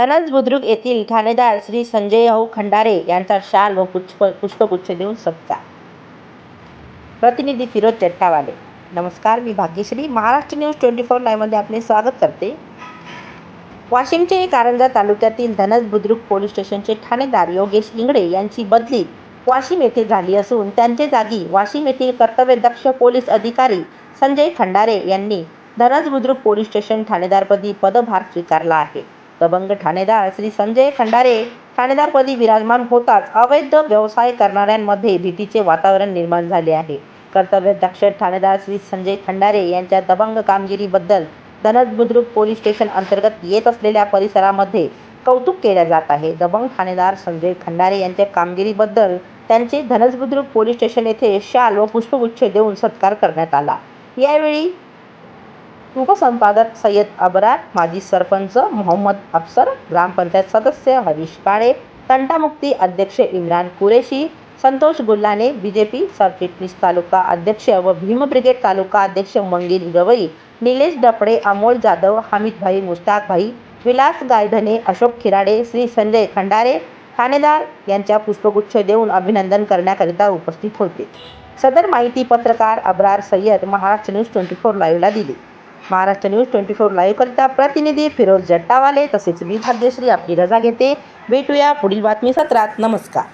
धनंज बुद्रुक येथील ठाणेदार श्री संजय भाऊ खंडारे यांचा शाल व पुष्प पुष्पगुच्छ देऊन सत्कार प्रतिनिधी फिरोज चट्टावाले. नमस्कार मी Bhagyashree. Maharashtra news twenty four लाईव्हमध्ये आपले स्वागत करते. वाशिमचे कारंजा तालुक्यातील धनज बुद्रुक पोलीस स्टेशनचे ठाणेदार योगेश इंगडे यांची बदली वाशिम येथे झाली असून त्यांचे जागी वाशिम येथील कर्तव्यदक्ष पोलीस अधिकारी संजय खंडारे यांनी धनज बुद्रुक पोलीस स्टेशन ठाणेदारपदी पदभार स्वीकारला आहे. दबंग ठाणेदार श्री संजय खंडारे. ठाणेदारपदी विराजमान होताच अवैध व्यवसाय करणाऱ्यांमध्ये भीतीचे वातावरण निर्माण झाले आहे. कर्तव्यदक्ष ठाणेदार श्री संजय खंडारे यांच्या दबंग कामगिरीबद्दल धनज बुद्रुक पोलीस स्टेशन अंतर्गत येत असलेल्या परिसरामध्ये कौतुक केले जात आहे. दबंग ठाणेदार संजय खंडारे यांच्या कामगिरीबद्दल त्यांचे धनज बुद्रुक पोलीस स्टेशन येथे शाल व पुष्पगुच्छ देऊन सत्कार करण्यात आला. यावेळी उपसंपादक सय्यद अबरार माजी सरपंच मोहम्मद अफसर ग्रामपंचायत सदस्य हरीश काळे तंटामुक्ती अध्यक्ष इम्रान कुरेशी संतोष गुल्हाने बीजेपी सरचिटणीस तालुका अध्यक्ष व भीम ब्रिगेड तालुका अध्यक्ष मंगेश गवई निलेश डपडे अमोल जाधव हमीदभाई मुश्ताकभाई विलास गायधने अशोक खिराडे श्री संजय खंडारे ठाणेदार यांच्या पुष्पगुच्छ देऊन अभिनंदन करण्याकरिता उपस्थित होते. सदर माहिती पत्रकार Abrar Sayyed Maharashtra news twenty four लाईव्हला दिली. महाराष्ट्र न्यूज ट्वेंटी फोर लाईव्हकरिता प्रतिनिधी फिरोज जट्टावाले तसेच मी भाग्यश्री आपली रजा घेते. भेटूया पुढील बातमी सत्रात. नमस्कार.